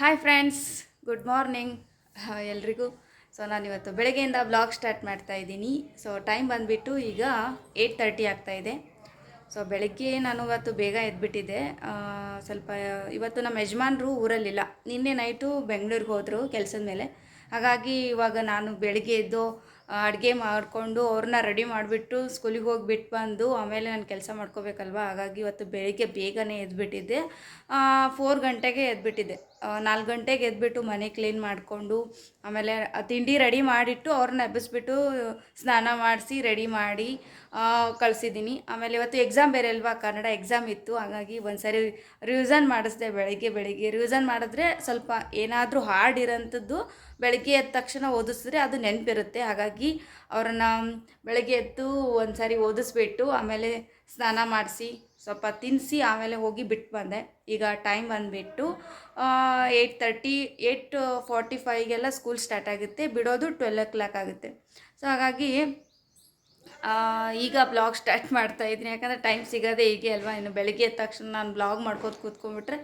Hi friends good morning ಎಲ್ರಿಗೂ. So ನಾನು ಇವತ್ತು ಬೆಳಗ್ಗೆಯಿಂದ ಬ್ಲಾಗ್ ಸ್ಟಾರ್ಟ್ ಮಾಡ್ತಾ ಇದ್ದೀನಿ. ಸೊ ಟೈಮ್ ಬಂದುಬಿಟ್ಟು ಈಗ ಏಯ್ಟ್ ತರ್ಟಿ ಇದೆ. ಸೊ ಬೆಳಗ್ಗೆ ನಾನು ಇವತ್ತು ಬೇಗ ಎದ್ಬಿಟ್ಟಿದ್ದೆ. ಸ್ವಲ್ಪ ಇವತ್ತು ನಮ್ಮ ಯಜಮಾನ್ರು ಊರಲ್ಲಿಲ್ಲ. ನಿನ್ನೆ ನೈಟು ಬೆಂಗಳೂರಿಗೆ ಹೋದರು ಕೆಲಸದ ಮೇಲೆ. ಹಾಗಾಗಿ ಇವಾಗ ನಾನು ಬೆಳಗ್ಗೆ ಎದ್ದು ಅಡುಗೆ ಮಾಡಿಕೊಂಡು ಅವ್ರನ್ನ ರೆಡಿ ಮಾಡಿಬಿಟ್ಟು ಸ್ಕೂಲಿಗೆ ಹೋಗಿಬಿಟ್ಟು ಬಂದು ಆಮೇಲೆ ನಾನು ಕೆಲಸ ಮಾಡ್ಕೋಬೇಕಲ್ವ? ಹಾಗಾಗಿ ಇವತ್ತು ಬೆಳಗ್ಗೆ ಬೇಗನೆ ಎದ್ಬಿಟ್ಟಿದ್ದೆ. ಫೋರ್ ಗಂಟೆಗೆ ಎದ್ಬಿಟ್ಟಿದ್ದೆ. ನಾಲ್ಕು ಗಂಟೆಗೆ ಎದ್ಬಿಟ್ಟು ಮನೆ ಕ್ಲೀನ್ ಮಾಡಿಕೊಂಡು, ಆಮೇಲೆ ತಿಂಡಿ ರೆಡಿ ಮಾಡಿಟ್ಟು ಅವ್ರನ್ನ ಎಬ್ಬಿಸ್ಬಿಟ್ಟು ಸ್ನಾನ ಮಾಡಿಸಿ ರೆಡಿ ಮಾಡಿ ಕಳಿಸಿದ್ದೀನಿ ಆಮೇಲೆ ಇವತ್ತು ಎಕ್ಸಾಮ್ ಬೇರೆ ಅಲ್ವಾ, ಕನ್ನಡ ಎಕ್ಸಾಮ್ ಇತ್ತು. ಹಾಗಾಗಿ ಒಂದು ಸರಿ ರಿವಿಸನ್ ಮಾಡಿಸ್ದೆ ಬೆಳಗ್ಗೆ ಬೆಳಿಗ್ಗೆ. ರಿವಿಸನ್ ಮಾಡಿದ್ರೆ ಸ್ವಲ್ಪ ಏನಾದರೂ ಹಾರ್ಡ್ ಇರೋಂಥದ್ದು ಬೆಳಗ್ಗೆ ಎದ್ದ ತಕ್ಷಣ ಓದಿಸಿದ್ರೆ ಅದು ನೆನಪಿರುತ್ತೆ. ಹಾಗಾಗಿ ಅವ್ರನ್ನ ಬೆಳಗ್ಗೆ ಎದ್ದು ಒಂದು ಸಾರಿ ಓದಿಸ್ಬಿಟ್ಟು, ಆಮೇಲೆ ಸ್ನಾನ ಮಾಡಿಸಿ ಸ್ವಲ್ಪ ತಿನ್ನಿಸಿ ಆಮೇಲೆ ಹೋಗಿ ಬಿಟ್ಟು ಬಂದೆ. ಈಗ ಟೈಮ್ ಬಂದುಬಿಟ್ಟು ಏಯ್ಟ್ ತರ್ಟಿ ಏಯ್ಟ್ ಫಾರ್ಟಿ ಫೈವ್ಗೆಲ್ಲ ಸ್ಕೂಲ್ ಸ್ಟಾರ್ಟ್ ಆಗುತ್ತೆ. ಬಿಡೋದು ಟ್ವೆಲ್ ಓ ಕ್ಲಾಕ್ ಆಗುತ್ತೆ. ಸೊ ಹಾಗಾಗಿ ಈಗ ಬ್ಲಾಗ್ ಸ್ಟಾರ್ಟ್ ಮಾಡ್ತಾ ಇದ್ದೀನಿ. ಯಾಕಂದರೆ ಟೈಮ್ ಸಿಗೋದೇ ಹೀಗೆ ಅಲ್ವಾ? ಇನ್ನು ಬೆಳಗ್ಗೆ ಎದ್ದ ತಕ್ಷಣ ನಾನು ಬ್ಲಾಗ್ ಮಾಡ್ಕೋತ ಕೂತ್ಕೊಂಡ್ಬಿಟ್ರೆ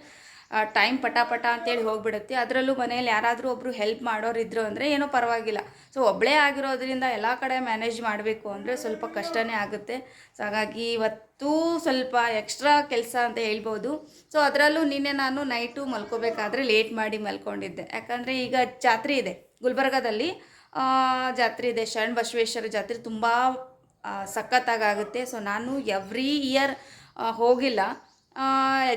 ಟೈಮ್ ಪಟಾಪಟ ಪಟ ಅಂತೇಳಿ ಹೋಗ್ಬಿಡುತ್ತೆ. ಅದರಲ್ಲೂ ಮನೇಲಿ ಯಾರಾದರೂ ಒಬ್ಬರು ಹೆಲ್ಪ್ ಮಾಡೋರು ಇದ್ರು ಅಂದರೆ ಏನೋ ಪರವಾಗಿಲ್ಲ. ಸೊ ಒಬ್ಬಳೇ ಆಗಿರೋದ್ರಿಂದ ಎಲ್ಲ ಕಡೆ ಮ್ಯಾನೇಜ್ ಮಾಡಬೇಕು ಅಂದರೆ ಸ್ವಲ್ಪ ಕಷ್ಟನೇ ಆಗುತ್ತೆ. ಸೊ ಹಾಗಾಗಿ ಇವತ್ತು ಸ್ವಲ್ಪ ಎಕ್ಸ್ಟ್ರಾ ಕೆಲಸ ಅಂತ ಹೇಳ್ಬೋದು. ಸೊ ಅದರಲ್ಲೂ ನಿನ್ನೆ ನಾನು ನೈಟು ಮಲ್ಕೋಬೇಕಾದ್ರೆ ಲೇಟ್ ಮಾಡಿ ಮಲ್ಕೊಂಡಿದ್ದೆ. ಯಾಕಂದರೆ ಈಗ ಜಾತ್ರೆ ಇದೆ ಗುಲ್ಬರ್ಗಾದಲ್ಲಿ. ಜಾತ್ರೆ ಇದೆ. ಶರಣ ಬಸವೇಶ್ವರ ಜಾತ್ರೆ ತುಂಬ ಸಖತ್ತಾಗುತ್ತೆ ಸೊ ನಾನು ಎವ್ರಿ ಇಯರ್ ಹೋಗಿಲ್ಲ.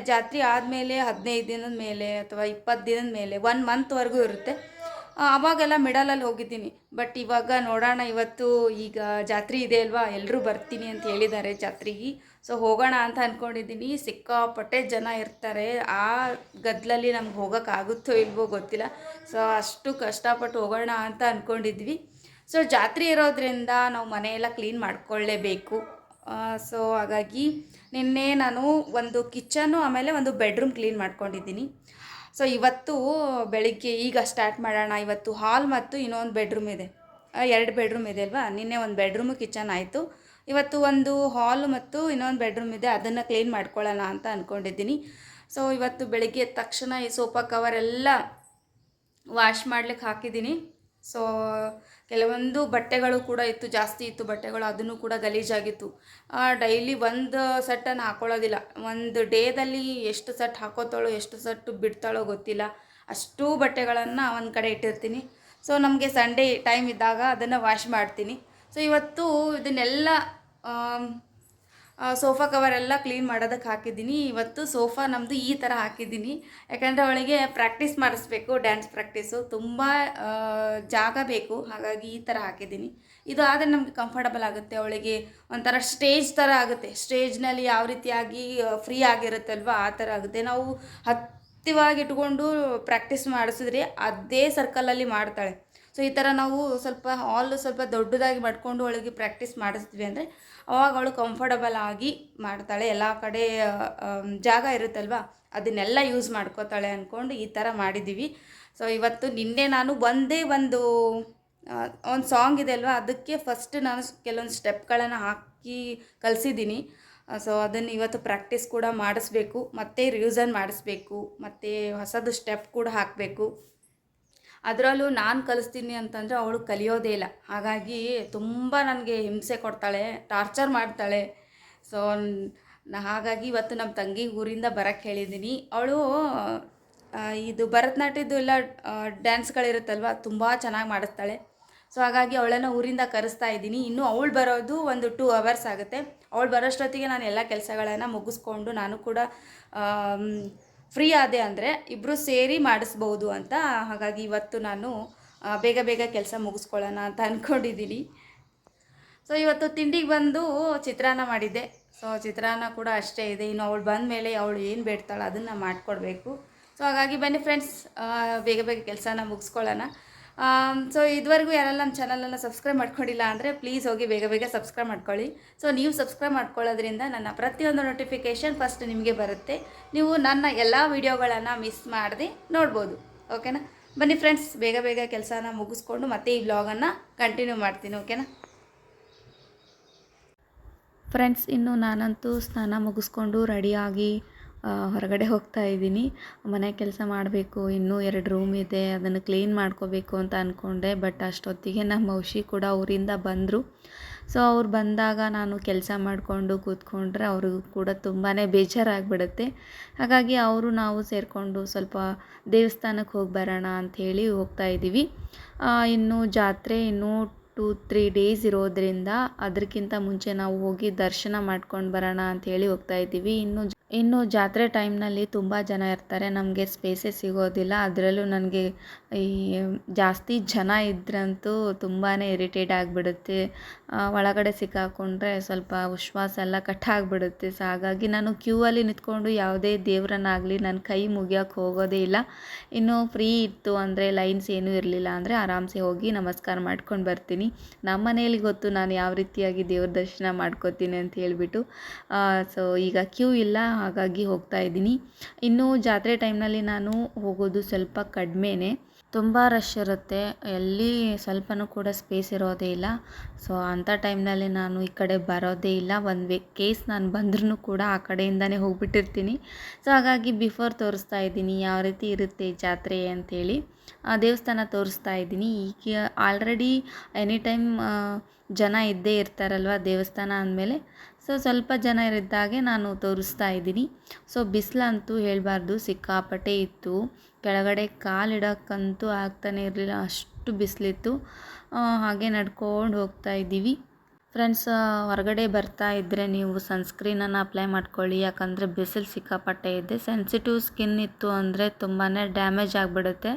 ಜಾತ್ರೆ ಆದಮೇಲೆ ಹದಿನೈದು ದಿನದ ಮೇಲೆ ಅಥವಾ ಇಪ್ಪತ್ತು ದಿನದ ಮೇಲೆ ಒನ್ ಮಂತ್ವರೆಗೂ ಇರುತ್ತೆ. ಅವಾಗೆಲ್ಲ ಮಿಡಲಲ್ಲಿ ಹೋಗಿದ್ದೀನಿ. ಬಟ್ ಇವಾಗ ನೋಡೋಣ, ಇವತ್ತು ಈಗ ಜಾತ್ರೆ ಇದೆ ಅಲ್ವಾ? ಎಲ್ಲರೂ ಬರ್ತೀನಿ ಅಂತ ಹೇಳಿದ್ದಾರೆ ಜಾತ್ರೆಗೆ. ಸೊ ಹೋಗೋಣ ಅಂತ ಅಂದ್ಕೊಂಡಿದ್ದೀನಿ ಸಿಕ್ಕಾಪಟ್ಟೆ ಜನ ಇರ್ತಾರೆ. ಆ ಗದ್ದಲಲ್ಲಿ ನಮ್ಗೆ ಹೋಗೋಕ್ಕಾಗುತ್ತೋ ಇಲ್ವೋ ಗೊತ್ತಿಲ್ಲ. ಸೊ ಅಷ್ಟು ಕಷ್ಟಪಟ್ಟು ಹೋಗೋಣ ಅಂತ ಅಂದ್ಕೊಂಡಿದ್ವಿ ಸೊ ಜಾತ್ರೆ ಇರೋದ್ರಿಂದ ನಾವು ಮನೆಯೆಲ್ಲ ಕ್ಲೀನ್ ಮಾಡಿಕೊಳ್ಳೇಬೇಕು. ಸೊ ಹಾಗಾಗಿ ನಿನ್ನೆ ನಾನು ಒಂದು ಕಿಚನ್ನು, ಆಮೇಲೆ ಒಂದು ಬೆಡ್ರೂಮ್ ಕ್ಲೀನ್ ಮಾಡ್ಕೊಂಡಿದ್ದೀನಿ. ಸೊ, ಇವತ್ತು ಬೆಳಿಗ್ಗೆ ಈಗ ಸ್ಟಾರ್ಟ್ ಮಾಡೋಣ. ಇವತ್ತು ಹಾಲ್ ಮತ್ತು ಇನ್ನೊಂದು ಬೆಡ್ರೂಮ್ ಇದೆ. ಎರಡು ಬೆಡ್ರೂಮ್ ಇದೆ ಅಲ್ವಾ? ನಿನ್ನೆ ಒಂದು ಬೆಡ್ರೂಮು ಕಿಚನ್ ಆಯಿತು. ಇವತ್ತು ಒಂದು ಹಾಲ್ ಮತ್ತು ಇನ್ನೊಂದು ಬೆಡ್ರೂಮ್ ಇದೆ. ಅದನ್ನು ಕ್ಲೀನ್ ಮಾಡ್ಕೊಳ್ಳೋಣ ಅಂತ ಅಂದ್ಕೊಂಡಿದ್ದೀನಿ ಸೊ, ಇವತ್ತು ಬೆಳಿಗ್ಗೆ ತಕ್ಷಣ ಈ ಸೋಫಾ ಕವರ್ ಎಲ್ಲ ವಾಶ್ ಮಾಡ್ಲಿಕ್ಕೆ ಹಾಕಿದ್ದೀನಿ. ಸೊ ಕೆಲವೊಂದು ಬಟ್ಟೆಗಳು ಕೂಡ ಇತ್ತು, ಜಾಸ್ತಿ ಇತ್ತು ಬಟ್ಟೆಗಳು, ಅದನ್ನು ಕೂಡ ಗಲೀಜಾಗಿತ್ತು. ಡೈಲಿ ಒಂದು ಸೆಟ್ಟನ್ನು ಹಾಕೊಳ್ಳೋದಿಲ್ಲ. ಒಂದು ಡೇದಲ್ಲಿ ಎಷ್ಟು ಸೆಟ್ ಹಾಕೋತಾಳೋ, ಎಷ್ಟು ಸೆಟ್ ಬಿಡ್ತಾಳೋ ಗೊತ್ತಿಲ್ಲ. ಅಷ್ಟು ಬಟ್ಟೆಗಳನ್ನು ಒಂದು ಕಡೆ ಇಟ್ಟಿರ್ತೀನಿ. ಸೊ ನಮಗೆ ಸಂಡೇ ಟೈಮ್ ಇದ್ದಾಗ ಅದನ್ನು ವಾಶ್ ಮಾಡ್ತೀನಿ. ಸೊ ಇವತ್ತು ಇದನ್ನೆಲ್ಲ ಸೋಫಾ ಕವರ್ ಎಲ್ಲ ಕ್ಲೀನ್ ಮಾಡೋದಕ್ಕೆ ಹಾಕಿದ್ದೀನಿ. ಇವತ್ತು ಸೋಫಾ ನಮ್ಮದು ಈ ಥರ ಹಾಕಿದ್ದೀನಿ. ಯಾಕಂದರೆ ಅವಳಿಗೆ ಪ್ರಾಕ್ಟೀಸ್ ಮಾಡಿಸ್ಬೇಕು, ಡ್ಯಾನ್ಸ್ ಪ್ರಾಕ್ಟೀಸು. ತುಂಬ ಜಾಗ ಬೇಕು. ಹಾಗಾಗಿ ಈ ಥರ ಹಾಕಿದ್ದೀನಿ. ಇದು ಆದರೆ ನಮಗೆ ಕಂಫರ್ಟಬಲ್ ಆಗುತ್ತೆ. ಅವಳಿಗೆ ಒಂಥರ ಸ್ಟೇಜ್ ಥರ ಆಗುತ್ತೆ. ಸ್ಟೇಜ್ನಲ್ಲಿ ಯಾವ ರೀತಿಯಾಗಿ ಫ್ರೀ ಆಗಿರುತ್ತಲ್ವ, ಆ ಥರ ಆಗುತ್ತೆ. ನಾವು ಹತ್ತಿವಾಗಿ ಇಟ್ಕೊಂಡು ಪ್ರಾಕ್ಟೀಸ್ ಮಾಡಿಸಿದ್ರೆ ಅದೇ ಸರ್ಕಲಲ್ಲಿ ಮಾಡ್ತಾಳೆ. ಸೊ ಈ ಥರ ನಾವು ಸ್ವಲ್ಪ ಹಾಲು ಸ್ವಲ್ಪ ದೊಡ್ಡದಾಗಿ ಮಾಡ್ಕೊಂಡು ಅವಳಿಗೆ ಪ್ರಾಕ್ಟೀಸ್ ಮಾಡಿಸ್ತೀವಿ ಅಂದರೆ ಅವಾಗ ಅವಳು ಕಂಫರ್ಟಬಲ್ ಆಗಿ ಮಾಡ್ತಾಳೆ. ಎಲ್ಲ ಕಡೆ ಜಾಗ ಇರುತ್ತಲ್ವ? ಅದನ್ನೆಲ್ಲ ಯೂಸ್ ಮಾಡ್ಕೋತಾಳೆ ಅಂದ್ಕೊಂಡು ಈ ಥರ ಮಾಡಿದ್ದೀವಿ ಸೊ ಇವತ್ತು ನಿನ್ನೆ ನಾನು ಒಂದೇ ಒಂದು ಒಂದು ಸಾಂಗ್ ಇದೆ ಅಲ್ವಾ? ಅದಕ್ಕೆ ಫಸ್ಟ್ ನಾನು ಕೆಲವೊಂದು ಸ್ಟೆಪ್ಗಳನ್ನು ಹಾಕಿ ಕಲಿಸಿದ್ದೀನಿ. ಸೊ ಅದನ್ನು ಇವತ್ತು ಪ್ರಾಕ್ಟೀಸ್ ಕೂಡ ಮಾಡಿಸ್ಬೇಕು. ಮತ್ತು ರಿವಿಸನ್ ಮಾಡಿಸ್ಬೇಕು. ಮತ್ತು ಹೊಸದು ಸ್ಟೆಪ್ ಕೂಡ ಹಾಕಬೇಕು. ಅದರಲ್ಲೂ ನಾನು ಕಲಿಸ್ತೀನಿ ಅಂತಂದರೆ ಅವಳು ಕಲಿಯೋದೇ ಇಲ್ಲ. ಹಾಗಾಗಿ ತುಂಬ ನನಗೆ ಹಿಂಸೆ ಕೊಡ್ತಾಳೆ ಟಾರ್ಚರ್ ಮಾಡ್ತಾಳೆ. ಸೊ ಹಾಗಾಗಿ ಇವತ್ತು ನಮ್ಮ ತಂಗಿ ಊರಿಂದ ಬರೋಕ್ಕೆ ಹೇಳಿದ್ದೀನಿ. ಅವಳು ಇದು ಭರತನಾಟ್ಯದ್ದು ಎಲ್ಲ ಡ್ಯಾನ್ಸ್ಗಳಿರುತ್ತಲ್ವ ತುಂಬ ಚೆನ್ನಾಗಿ ಮಾಡಿಸ್ತಾಳೆ. ಸೊ ಹಾಗಾಗಿ ಅವಳನ್ನು ಊರಿಂದ ಕರೆಸ್ತಾ ಇದ್ದೀನಿ. ಇನ್ನೂ ಅವಳು ಬರೋದು ಒಂದು ಟೂ ಅವರ್ಸ್ ಆಗುತ್ತೆ. ಅವಳು ಬರೋಷ್ಟೊತ್ತಿಗೆ ನಾನು ಎಲ್ಲ ಕೆಲಸಗಳನ್ನು ಮುಗಿಸ್ಕೊಂಡು ನಾನು ಕೂಡ ಫ್ರೀ ಆದೆ ಅಂದರೆ ಇಬ್ಬರು ಸೇರಿ ಮಾಡಿಸ್ಬೋದು ಅಂತ. ಹಾಗಾಗಿ ಇವತ್ತು ನಾನು ಬೇಗ ಬೇಗ ಕೆಲಸ ಮುಗಿಸ್ಕೊಳ್ಳೋಣ ಅಂತ ಅಂದ್ಕೊಂಡಿದ್ದೀನಿ ಸೊ ಇವತ್ತು ತಿಂಡಿಗೆ ಬಂದು ಚಿತ್ರಾನ್ನ ಮಾಡಿದ್ದೆ. ಸೊ ಚಿತ್ರಾನ್ನ ಕೂಡ ಅಷ್ಟೇ ಇದೆ. ಇನ್ನು ಅವಳು ಬಂದ ಮೇಲೆ ಅವಳು ಏನು ಬೇಡ್ತಾಳೆ ಅದನ್ನು ಮಾಡಿಕೊಡ್ಬೇಕು. ಸೊ ಹಾಗಾಗಿ ಬನ್ನಿ ಫ್ರೆಂಡ್ಸ್ ಬೇಗ ಬೇಗ ಕೆಲಸನ ಮುಗಿಸ್ಕೊಳ್ಳೋಣ. ಸೊ ಇದುವರೆಗೂ ಯಾರೆಲ್ಲ ನಮ್ಮ ಚಾನಲನ್ನು ಸಬ್ಸ್ಕ್ರೈಬ್ ಮಾಡ್ಕೊಂಡಿಲ್ಲ ಅಂದರೆ ಪ್ಲೀಸ್ ಹೋಗಿ ಬೇಗ ಬೇಗ ಸಬ್ಸ್ಕ್ರೈಬ್ ಮಾಡ್ಕೊಳ್ಳಿ. ಸೊ ನೀವು ಸಬ್ಸ್ಕ್ರೈಬ್ ಮಾಡ್ಕೊಳ್ಳೋದ್ರಿಂದ ನನ್ನ ಪ್ರತಿಯೊಂದು ನೋಟಿಫಿಕೇಷನ್ ಫಸ್ಟ್ ನಿಮಗೆ ಬರುತ್ತೆ. ನೀವು ನನ್ನ ಎಲ್ಲ ವೀಡಿಯೋಗಳನ್ನು ಮಿಸ್ ಮಾಡದೆ ನೋಡ್ಬೋದು. ಓಕೆನಾ ಬನ್ನಿ ಫ್ರೆಂಡ್ಸ್ ಬೇಗ ಬೇಗ ಕೆಲಸನ ಮುಗಿಸ್ಕೊಂಡು ಮತ್ತೆ ಈ ವ್ಲಾಗನ್ನು ಕಂಟಿನ್ಯೂ ಮಾಡ್ತೀನಿ ಓಕೆನಾ ಫ್ರೆಂಡ್ಸ್ ಇನ್ನು ನಾನಂತೂ ಸ್ನಾನ ಮುಗಿಸ್ಕೊಂಡು ರೆಡಿಯಾಗಿ ಹೊರಗಡೆ ಹೋಗ್ತಾ ಇದ್ದೀನಿ. ಮನೆ ಕೆಲಸ ಮಾಡಬೇಕು, ಇನ್ನೂ ಎರಡು ರೂಮ್ ಇದೆ, ಅದನ್ನು ಕ್ಲೀನ್ ಮಾಡ್ಕೋಬೇಕು ಅಂತ ಅಂದ್ಕೊಂಡೆ ಬಟ್ ಅಷ್ಟೊತ್ತಿಗೆ ನಮ್ಮ ಔಷಿ ಕೂಡ ಊರಿಂದ ಬಂದರು. ಸೊ ಅವ್ರು ಬಂದಾಗ ನಾನು ಕೆಲಸ ಮಾಡಿಕೊಂಡು ಕೂತ್ಕೊಂಡ್ರೆ ಅವ್ರಿಗೂ ಕೂಡ ತುಂಬಾ ಬೇಜಾರಾಗ್ಬಿಡುತ್ತೆ. ಹಾಗಾಗಿ ಅವರು ನಾವು ಸೇರಿಕೊಂಡು ಸ್ವಲ್ಪ ದೇವಸ್ಥಾನಕ್ಕೆ ಹೋಗಿ ಬರೋಣ ಅಂಥೇಳಿ ಹೋಗ್ತಾ ಇದ್ದೀವಿ. ಇನ್ನು ಜಾತ್ರೆ ಇನ್ನೂ ಟೂ ತ್ರೀ ಡೇಸ್ ಇರೋದ್ರಿಂದ ಅದಕ್ಕಿಂತ ಮುಂಚೆ ನಾವು ಹೋಗಿ ದರ್ಶನ ಮಾಡ್ಕೊಂಡು ಬರೋಣ ಅಂಥೇಳಿ ಹೋಗ್ತಾ ಇದ್ದೀವಿ. ಇನ್ನು ಇನ್ನು ಜಾತ್ರೆ ಟೈಮ್ನಲ್ಲಿ ತುಂಬ ಜನ ಇರ್ತಾರೆ, ನಮಗೆ ಸ್ಪೇಸೇ ಸಿಗೋದಿಲ್ಲ. ಅದರಲ್ಲೂ ನನಗೆ ಈ ಜಾಸ್ತಿ ಜನ ಇದ್ದರಂತೂ ತುಂಬಾ ಇರಿಟೇಟ್ ಆಗಿಬಿಡುತ್ತೆ. ಒಳಗಡೆ ಸಿಕ್ಕಾಕೊಂಡ್ರೆ ಸ್ವಲ್ಪ ವಿಶ್ವಾಸ ಎಲ್ಲ ಕಟ್ಟಾಗ್ಬಿಡುತ್ತೆ ಸೊ ಹಾಗಾಗಿ ನಾನು ಕ್ಯೂ ಅಲ್ಲಿ ನಿಂತ್ಕೊಂಡು ಯಾವುದೇ ದೇವರನ್ನಾಗಲಿ ನನ್ನ ಕೈ ಮುಗಿಯೋಕ್ಕೆ ಹೋಗೋದೇ ಇಲ್ಲ. ಇನ್ನು ಫ್ರೀ ಇತ್ತು ಅಂದರೆ ಲೈನ್ಸ್ ಏನೂ ಇರಲಿಲ್ಲ ಅಂದರೆ ಆರಾಮ್ಸೆ ಹೋಗಿ ನಮಸ್ಕಾರ ಮಾಡ್ಕೊಂಡು ಬರ್ತೀನಿ. ನಮ್ಮ ಮನೇಲಿ ಗೊತ್ತು ನಾನು ಯಾವ ರೀತಿಯಾಗಿ ದೇವ್ರ ದರ್ಶನ ಮಾಡ್ಕೋತೀನಿ ಅಂತ ಹೇಳಿಬಿಟ್ಟು. ಸೊ ಈಗ ಕ್ಯೂ ಇಲ್ಲ. ಹಾಗಾಗಿ ಹೋಗ್ತಾ ಇದ್ದೀನಿ. ಇನ್ನು ಜಾತ್ರೆ ಟೈಮ್ನಲ್ಲಿ ನಾನು ಹೋಗೋದು ಸ್ವಲ್ಪ ಕಡಿಮೆನೇ. ತುಂಬ ರಶ್ ಇರುತ್ತೆ. ಎಲ್ಲಿ ಸ್ವಲ್ಪನೂ ಕೂಡ ಸ್ಪೇಸ್ ಇರೋದೇ ಇಲ್ಲ. ಸೊ ಅಂಥ ಟೈಮ್ನಲ್ಲಿ ನಾನು ಈ ಕಡೆ ಬರೋದೇ ಇಲ್ಲ. ಒಂದು ವೇ ಕೇಸ್ ನಾನು ಬಂದ್ರೂ ಕೂಡ ಆ ಕಡೆಯಿಂದನೇ ಹೋಗ್ಬಿಟ್ಟಿರ್ತೀನಿ. ಸೊ ಹಾಗಾಗಿ ಬಿಫೋರ್ ತೋರಿಸ್ತಾ ಇದ್ದೀನಿ ಯಾವ ರೀತಿ ಇರುತ್ತೆ ಜಾತ್ರೆ ಅಂಥೇಳಿ ದೇವಸ್ಥಾನ ತೋರಿಸ್ತಾ ಇದ್ದೀನಿ. ಈಗ ಆಲ್ರೆಡಿ ಎನಿ ಟೈಮ್ ಜನ ಇದ್ದೇ ಇರ್ತಾರಲ್ವ ದೇವಸ್ಥಾನ ಅಂದಮೇಲೆ ಸೊ ಸ್ವಲ್ಪ ಜನ ಇರಿದ್ದಾಗೆ ನಾನು ತೋರಿಸ್ತಾ ಇದ್ದೀನಿ. ಸೊ ಬಿಸಿಲಂತೂ ಹೇಳಬಾರ್ದು, ಸಿಕ್ಕಾಪಟ್ಟೆ ಇತ್ತು. ಕೆಳಗಡೆ ಕಾಲಿಡೋಕ್ಕಂತೂ ಆಗ್ತಾನೆ ಇರಲಿಲ್ಲ, ಅಷ್ಟು ಬಿಸಿಲಿತ್ತು. ಹಾಗೆ ನಡ್ಕೊಂಡು ಹೋಗ್ತಾ ಇದ್ದೀವಿ. ಫ್ರೆಂಡ್ಸ್ ಹೊರಗಡೆ ಬರ್ತಾ ಇದ್ದರೆ ನೀವು ಸನ್ಸ್ಕ್ರೀನನ್ನು ಅಪ್ಲೈ ಮಾಡ್ಕೊಳ್ಳಿ. ಯಾಕಂದರೆ ಬಿಸಿಲು ಸಿಕ್ಕಾಪಟ್ಟೆ ಇದೆ. ಸೆನ್ಸಿಟಿವ್ ಸ್ಕಿನ್ ಇತ್ತು ಅಂದರೆ ತುಂಬಾ ಡ್ಯಾಮೇಜ್ ಆಗಿಬಿಡುತ್ತೆ.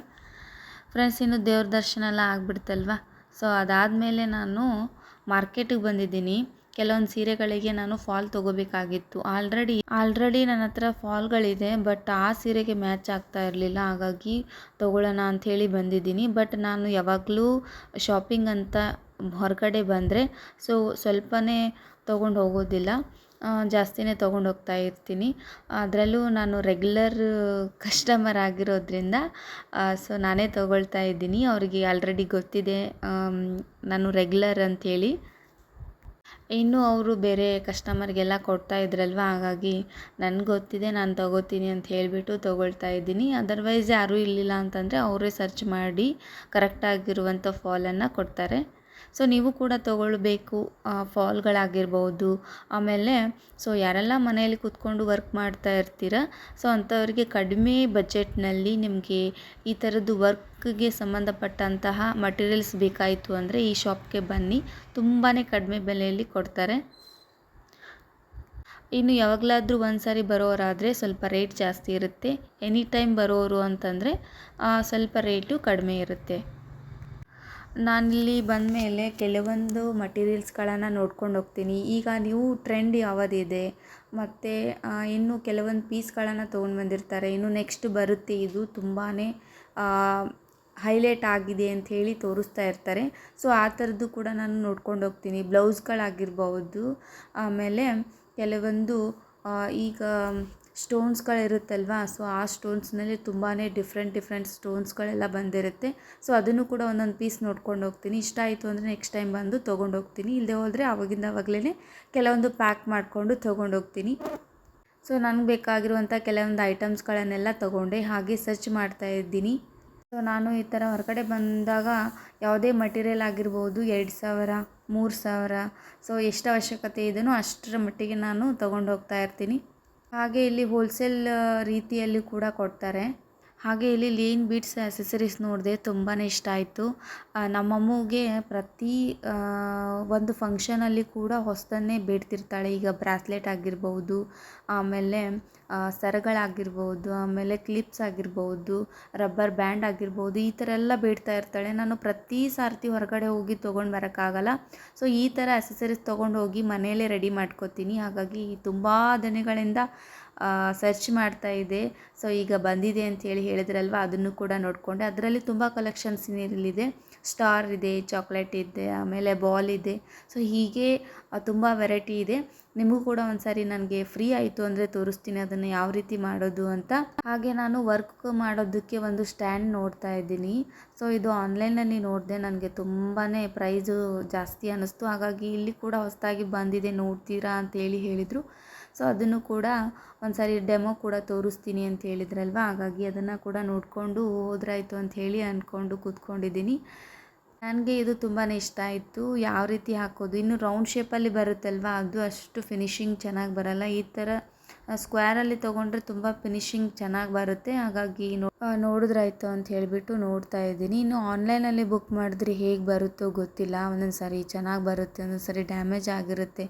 ಫ್ರೆಂಡ್ಸ್, ಇನ್ನು ದೇವ್ರ ದರ್ಶನ ಎಲ್ಲ ಆಗಿಬಿಡ್ತಲ್ವ? ಸೊ ಅದಾದಮೇಲೆ ನಾನು ಮಾರ್ಕೆಟಿಗೆ ಬಂದಿದ್ದೀನಿ. ಕೆಲವೊಂದು ಸೀರೆಗಳಿಗೆ ನಾನು ಫಾಲ್ ತಗೋಬೇಕಾಗಿತ್ತು. ಆಲ್ರೆಡಿ ಆಲ್ರೆಡಿ ನನ್ನ ಹತ್ರ ಫಾಲ್ಗಳಿದೆ ಬಟ್ ಆ ಸೀರೆಗೆ ಮ್ಯಾಚ್ ಆಗ್ತಾ ಇರಲಿಲ್ಲ. ಹಾಗಾಗಿ ತೊಗೊಳ್ಳೋಣ ಅಂಥೇಳಿ ಬಂದಿದ್ದೀನಿ. ಬಟ್ ನಾನು ಯಾವಾಗಲೂ ಶಾಪಿಂಗ್ ಅಂತ ಹೊರಗಡೆ ಬಂದರೆ ಸೊ ಸ್ವಲ್ಪನೇ ತೊಗೊಂಡು ಹೋಗೋದಿಲ್ಲ. ಜಾಸ್ತಿನೇ ತೊಗೊಂಡು ಹೋಗ್ತಾ ಇರ್ತೀನಿ. ಅದರಲ್ಲೂ ನಾನು ರೆಗ್ಯುಲರ್ ಕಸ್ಟಮರ್ ಆಗಿರೋದ್ರಿಂದ ಸೊ ನಾನೇ ತೊಗೊಳ್ತಾ ಇದ್ದೀನಿ. ಅವರಿಗೆ ಆಲ್ರೆಡಿ ಗೊತ್ತಿದೆ ನಾನು ರೆಗ್ಯುಲರ್ ಅಂಥೇಳಿ. ಇನ್ನು ಅವರು ಬೇರೆ ಕಸ್ಟಮರ್ಗೆಲ್ಲ ಕೊಡ್ತಾ ಇದ್ರಲ್ವ? ಹಾಗಾಗಿ ನನಗೆ ಗೊತ್ತಿದೆ, ನಾನು ತೊಗೋತೀನಿ ಅಂತ ಹೇಳಿಬಿಟ್ಟು ತೊಗೊಳ್ತಾ ಇದ್ದೀನಿ. ಅದರ್ವೈಸ್ ಯಾರೂ ಇರಲಿಲ್ಲ ಅಂತಂದರೆ ಅವರೇ ಸರ್ಚ್ ಮಾಡಿ ಕರೆಕ್ಟಾಗಿರುವಂಥ ಫಾಲನ್ನು ಕೊಡ್ತಾರೆ. ಸೊ ನೀವು ಕೂಡ ತೊಗೊಳ್ಬೇಕು ಫಾಲ್ಗಳಾಗಿರ್ಬೋದು ಆಮೇಲೆ ಸೊ ಯಾರೆಲ್ಲ ಮನೆಯಲ್ಲಿ ಕೂತ್ಕೊಂಡು ವರ್ಕ್ ಮಾಡ್ತಾ ಇರ್ತೀರ ಸೊ ಅಂಥವ್ರಿಗೆ ಕಡಿಮೆ ಬಜೆಟ್ನಲ್ಲಿ ನಿಮಗೆ ಈ ಥರದ್ದು ವರ್ಕ್ಗೆ ಸಂಬಂಧಪಟ್ಟಂತಹ ಮಟೀರಿಯಲ್ಸ್ ಬೇಕಾಯಿತು ಅಂದರೆ ಈ ಶಾಪ್ಗೆ ಬನ್ನಿ. ತುಂಬಾ ಕಡಿಮೆ ಬೆಲೆಯಲ್ಲಿ ಕೊಡ್ತಾರೆ. ಇನ್ನು ಯಾವಾಗಲಾದರೂ ಒಂದು ಸಾರಿ ಬರೋರಾದರೆ ಸ್ವಲ್ಪ ರೇಟ್ ಜಾಸ್ತಿ ಇರುತ್ತೆ. ಎನಿ ಟೈಮ್ ಬರೋರು ಅಂತಂದರೆ ಸ್ವಲ್ಪ ರೇಟು ಕಡಿಮೆ ಇರುತ್ತೆ. ನಾನಿಲ್ಲಿ ಬಂದಮೇಲೆ ಕೆಲವೊಂದು ಮಟೀರಿಯಲ್ಸ್ಗಳನ್ನು ನೋಡ್ಕೊಂಡು ಹೋಗ್ತೀನಿ. ಈಗ ನೀವು ಟ್ರೆಂಡ್ ಯಾವುದಿದೆ? ಮತ್ತು ಇನ್ನೂ ಕೆಲವೊಂದು ಪೀಸ್ಗಳನ್ನು ತೊಗೊಂಡು ಬಂದಿರ್ತಾರೆ. ಇನ್ನು ನೆಕ್ಸ್ಟ್ ಬರುತ್ತೆ. ಇದು ತುಂಬಾ ಹೈಲೈಟ್ ಆಗಿದೆ ಅಂತ ಹೇಳಿ ತೋರಿಸ್ತಾ ಇರ್ತಾರೆ. ಸೊ, ಆ ಥರದ್ದು ಕೂಡ ನಾನು ನೋಡ್ಕೊಂಡು ಹೋಗ್ತೀನಿ. ಬ್ಲೌಸ್ಗಳಾಗಿರ್ಬೋದು. ಆಮೇಲೆ, ಕೆಲವೊಂದು ಈಗ ಸ್ಟೋನ್ಸ್ಗಳಿರುತ್ತಲ್ವ ಸೊ ಆ ಸ್ಟೋನ್ಸ್ನಲ್ಲಿ ತುಂಬಾ ಡಿಫ್ರೆಂಟ್ ಡಿಫ್ರೆಂಟ್ ಸ್ಟೋನ್ಸ್ಗಳೆಲ್ಲ ಬಂದಿರುತ್ತೆ. ಸೊ ಅದನ್ನು ಕೂಡ ಒಂದೊಂದು ಪೀಸ್ ನೋಡ್ಕೊಂಡು ಹೋಗ್ತೀನಿ. ಇಷ್ಟ ಆಯಿತು ಅಂದರೆ ನೆಕ್ಸ್ಟ್ ಟೈಮ್ ಬಂದು ತೊಗೊಂಡು ಹೋಗ್ತೀನಿ. ಇಲ್ಲದೆ ಹೋದರೆ ಅವಾಗಿಂದ ಆವಾಗಲೇ ಕೆಲವೊಂದು ಪ್ಯಾಕ್ ಮಾಡಿಕೊಂಡು ತೊಗೊಂಡು ಹೋಗ್ತೀನಿ. ಸೊ ನನಗೆ ಬೇಕಾಗಿರುವಂಥ ಕೆಲವೊಂದು ಐಟಮ್ಸ್ಗಳನ್ನೆಲ್ಲ ತೊಗೊಂಡೆ. ಹಾಗೆ ಸರ್ಚ್ ಮಾಡ್ತಾ ಇದ್ದೀನಿ. ಸೊ ನಾನು ಈ ಥರ ಹೊರಗಡೆ ಬಂದಾಗ ಯಾವುದೇ ಮಟೀರಿಯಲ್ ಆಗಿರ್ಬೋದು, ಎರಡು ಸಾವಿರ, ಮೂರು ಸಾವಿರ ಸೊ ಎಷ್ಟು ಅವಶ್ಯಕತೆ ಇದೆಯೋ ಅಷ್ಟರ ಮಟ್ಟಿಗೆ ನಾನು ತೊಗೊಂಡು ಹೋಗ್ತಾ ಇರ್ತೀನಿ. ಹಾಗೆ ಇಲ್ಲಿ ಹೋಲ್ಸೇಲ್ ರೀತಿಯಲ್ಲಿ ಕೂಡ ಕೊಡ್ತಾರೆ. ಹಾಗೆ ಇಲ್ಲಿ ಲೀನ್ ಬೀಟ್ಸ್ ಅಸೆಸರೀಸ್ ನೋಡಿದೆ ತುಂಬಾ ಇಷ್ಟ ಆಯಿತು. ನಮ್ಮಮ್ಮಗೆ ಪ್ರತಿ ಒಂದು ಫಂಕ್ಷನಲ್ಲಿ ಕೂಡ ಹೊಸದನ್ನೇ ಬೇಡ್ತಿರ್ತಾಳೆ. ಈಗ ಬ್ರಾಸ್ಲೆಟ್ ಆಗಿರ್ಬೋದು, ಆಮೇಲೆ ಸರಗಳಾಗಿರ್ಬೋದು, ಆಮೇಲೆ ಕ್ಲಿಪ್ಸ್ ಆಗಿರ್ಬೋದು ರಬ್ಬರ್ ಬ್ಯಾಂಡ್ ಆಗಿರ್ಬೋದು, ಈ ಥರ ಎಲ್ಲ ಬೇಡ್ತಾ ಇರ್ತಾಳೆ. ನಾನು ಪ್ರತಿ ಸಾರ್ತಿ ಹೊರಗಡೆ ಹೋಗಿ ತೊಗೊಂಡು ಬರೋಕ್ಕಾಗಲ್ಲ. ಸೊ ಈ ಥರ ಅಸೆಸರೀಸ್ ತೊಗೊಂಡು ಹೋಗಿ ಮನೆಯಲ್ಲೇ ರೆಡಿ ಮಾಡ್ಕೋತೀನಿ. ಹಾಗಾಗಿ ತುಂಬ ದಿನಗಳಿಂದ ಸರ್ಚ್ ಮಾಡ್ತಾ ಇದ್ದೆ ಸೊ ಈಗ ಬಂದಿದೆ ಅಂತೇಳಿ ಹೇಳಿದ್ರಲ್ವ, ಅದನ್ನು ಕೂಡ ನೋಡಿಕೊಂಡೆ. ಅದರಲ್ಲಿ ತುಂಬ ಕಲೆಕ್ಷನ್ಸ್ ಇದೆ ಸ್ಟಾರ್ ಇದೆ ಚಾಕ್ಲೇಟ್ ಇದೆ, ಆಮೇಲೆ ಬಾಲ್ ಇದೆ. ಸೊ ಹೀಗೆ ತುಂಬ ವೆರೈಟಿ ಇದೆ. ನಿಮಗೂ ಕೂಡ ಒಂದ್ಸಾರಿ ನನಗೆ ಫ್ರೀ ಆಯಿತು ಅಂದರೆ ತೋರಿಸ್ತೀನಿ ಅದನ್ನು ಯಾವ ರೀತಿ ಮಾಡೋದು ಅಂತ. ಹಾಗೆ ನಾನು ವರ್ಕ್ ಮಾಡೋದಕ್ಕೆ ಒಂದು ಸ್ಟ್ಯಾಂಡ್ ನೋಡ್ತಾ ಇದ್ದೀನಿ. ಸೊ ಇದು ಆನ್ಲೈನಲ್ಲಿ ನೋಡಿದೆ ನನಗೆ ತುಂಬಾ ಪ್ರೈಸು ಜಾಸ್ತಿ ಅನ್ನಿಸ್ತು. ಹಾಗಾಗಿ ಇಲ್ಲಿ ಕೂಡ ಹೊಸದಾಗಿ ಬಂದಿದೆ, ನೋಡ್ತೀರಾ ಅಂತೇಳಿ ಹೇಳಿದರು. ಸೊ ಅದನ್ನು ಕೂಡ ಒಂದು ಸಾರಿ ಡೆಮೋ ಕೂಡ ತೋರಿಸ್ತೀನಿ ಅಂತ ಹೇಳಿದ್ರಲ್ವ? ಹಾಗಾಗಿ ಅದನ್ನು ಕೂಡ ನೋಡಿಕೊಂಡು ಹೋದ್ರಾಯ್ತು ಅಂತ ಹೇಳಿ ಅಂದ್ಕೊಂಡು ಕೂತ್ಕೊಂಡಿದ್ದೀನಿ. ನನಗೆ ಇದು ತುಂಬಾ ಇಷ್ಟ ಆಯಿತು. ಯಾವ ರೀತಿ ಹಾಕೋದು? ಇನ್ನು ರೌಂಡ್ ಶೇಪಲ್ಲಿ ಬರುತ್ತಲ್ವ? ಅದು ಅಷ್ಟು ಫಿನಿಶಿಂಗ್ ಚೆನ್ನಾಗಿ ಬರಲ್ಲ. ಈ ಥರ ಸ್ಕ್ವೇರಲ್ಲಿ ತೊಗೊಂಡ್ರೆ ತುಂಬ ಫಿನಿಶಿಂಗ್ ಚೆನ್ನಾಗಿ ಬರುತ್ತೆ. ಹಾಗಾಗಿ ನೋಡಿದ್ರಾಯ್ತು ಅಂತ ಹೇಳಿಬಿಟ್ಟು ನೋಡ್ತಾ ಇದ್ದೀನಿ. ಇನ್ನು ಆನ್ಲೈನಲ್ಲಿ ಬುಕ್ ಮಾಡಿದ್ರೆ ಹೇಗೆ ಬರುತ್ತೋ ಗೊತ್ತಿಲ್ಲ. ಒಂದೊಂದು ಸಾರಿ ಚೆನ್ನಾಗಿ ಬರುತ್ತೆ ಒಂದೊಂದು ಸಾರಿ ಡ್ಯಾಮೇಜ್ ಆಗಿರುತ್ತೆ.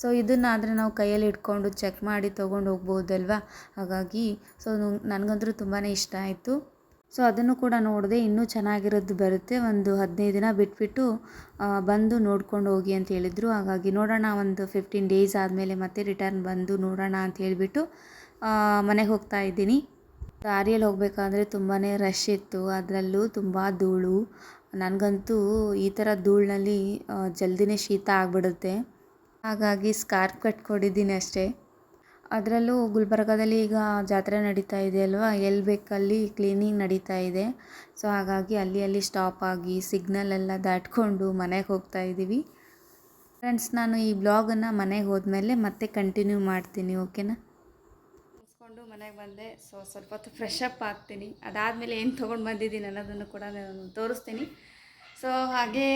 ಸೊ ಇದನ್ನಾದರೆ ನಾವು ಕೈಯಲ್ಲಿ ಇಟ್ಕೊಂಡು ಚೆಕ್ ಮಾಡಿ ತೊಗೊಂಡು ಹೋಗ್ಬೋದಲ್ವಾ? ಹಾಗಾಗಿ ಸೊ ನನಗಂತೂ ತುಂಬಾ ಇಷ್ಟ ಆಯಿತು. ಸೊ ಅದನ್ನು ಕೂಡ ನೋಡಿದೆ ಇನ್ನೂ ಚೆನ್ನಾಗಿರೋದು ಬರುತ್ತೆ. ಒಂದು ಹದಿನೈದು ದಿನ ಬಿಟ್ಬಿಟ್ಟು ಬಂದು ನೋಡ್ಕೊಂಡು ಹೋಗಿ ಅಂತ ಹೇಳಿದರು. ಹಾಗಾಗಿ ನೋಡೋಣ, ಒಂದು ಫಿಫ್ಟೀನ್ ಡೇಸ್ ಆದಮೇಲೆ ಮತ್ತೆ ರಿಟರ್ನ್ ಬಂದು ನೋಡೋಣ ಅಂತ ಹೇಳಿಬಿಟ್ಟು ಮನೆಗೆ ಹೋಗ್ತಾ ಇದ್ದೀನಿ. ದಾರಿಯಲ್ಲಿ ಹೋಗಬೇಕಾದ್ರೆ ತುಂಬಾ ರಶ್ ಇತ್ತು. ಅದರಲ್ಲೂ ತುಂಬ ಧೂಳು. ನನಗಂತೂ ಈ ಥರ ಧೂಳಿನಲ್ಲಿ ಜಲ್ದಿನೇ ಶೀತ ಆಗಿಬಿಡುತ್ತೆ. ಹಾಗಾಗಿ ಸ್ಕಾರ್ಪ್ ಕಟ್ಕೊಂಡಿದ್ದೀನಿ ಅಷ್ಟೇ. ಅದರಲ್ಲೂ ಗುಲ್ಬರ್ಗದಲ್ಲಿ ಈಗ ಜಾತ್ರೆ ನಡೀತಾ ಇದೆ ಅಲ್ವಾ? ಎಲ್ಲಿ ಬೇಕಲ್ಲಿ ಕ್ಲೀನಿಂಗ್ ನಡೀತಾ ಇದೆ. ಸೊ ಹಾಗಾಗಿ ಅಲ್ಲಿ ಅಲ್ಲಿ ಸ್ಟಾಪ್ ಆಗಿ ಸಿಗ್ನಲ್ ಎಲ್ಲ ದಾಟ್ಕೊಂಡು ಮನೆಗೆ ಹೋಗ್ತಾ ಇದ್ದೀವಿ. ಫ್ರೆಂಡ್ಸ್ ನಾನು ಈ ಬ್ಲಾಗನ್ನು ಮನೆಗೆ ಹೋದ್ಮೇಲೆ ಮತ್ತೆ ಕಂಟಿನ್ಯೂ ಮಾಡ್ತೀನಿ ಓಕೆನಾ ಮುಗಿಸ್ಕೊಂಡು ಮನೆಗೆ ಬಂದೆ. ಸೊ ಸ್ವಲ್ಪ ಹೊತ್ತು ಫ್ರೆಶ್ ಅಪ್ ಆಗ್ತೀನಿ. ಅದಾದಮೇಲೆ ಏನು ತೊಗೊಂಡು ಬಂದಿದ್ದೀನಿ ಅನ್ನೋದನ್ನು ಕೂಡ ನಾನು ತೋರಿಸ್ತೀನಿ. ಸೊ ಹಾಗೆ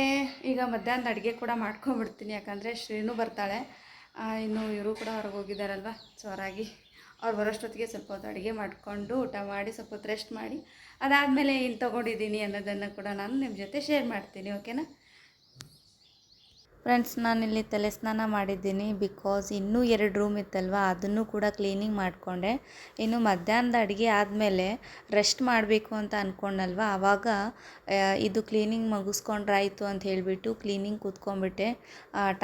ಈಗ ಮಧ್ಯಾಹ್ನದ ಅಡುಗೆ ಕೂಡ ಮಾಡ್ಕೊಂಡ್ಬಿಡ್ತೀನಿ. ಯಾಕಂದರೆ ಶ್ರೀನು ಬರ್ತಾಳೆ. ಇನ್ನು ಇವರು ಕೂಡ ಹೊರಗೆ ಹೋಗಿದ್ದಾರಲ್ವ ಸೊ ಹೊರಾಗಿ ಅವ್ರು ಬರೋಷ್ಟೊತ್ತಿಗೆ ಸ್ವಲ್ಪ ಹೊತ್ತು ಅಡುಗೆ ಮಾಡಿಕೊಂಡು ಊಟ ಮಾಡಿ ಸ್ವಲ್ಪ ಹೊತ್ತು ರೆಸ್ಟ್ ಮಾಡಿ ಅದಾದಮೇಲೆ ಏನು ತೊಗೊಂಡಿದ್ದೀನಿ ಅನ್ನೋದನ್ನು ಕೂಡ ನಾನು ನಿಮ್ಮ ಜೊತೆ ಶೇರ್ ಮಾಡ್ತೀನಿ ಓಕೆನಾ ಫ್ರೆಂಡ್ಸ್ ನಾನಿಲ್ಲಿ ತಲೆ ಸ್ನಾನ ಮಾಡಿದ್ದೀನಿ ಬಿಕಾಸ್ ಇನ್ನೂ ಎರಡು ರೂಮ್ ಇತ್ತಲ್ವ, ಅದನ್ನು ಕೂಡ ಕ್ಲೀನಿಂಗ್ ಮಾಡಿಕೊಂಡೆ. ಇನ್ನು ಮಧ್ಯಾಹ್ನದ ಅಡುಗೆ ಆದಮೇಲೆ ರೆಸ್ಟ್ ಮಾಡಬೇಕು ಅಂತ ಅಂದ್ಕೊಂಡಲ್ವ ಆವಾಗ ಇದು ಕ್ಲೀನಿಂಗ್ ಮುಗಿಸ್ಕೊಂಡ್ರಾಯ್ತು ಅಂತ ಹೇಳಿಬಿಟ್ಟು ಕ್ಲೀನಿಂಗ್ ಕೂತ್ಕೊಂಡ್ಬಿಟ್ಟೆ.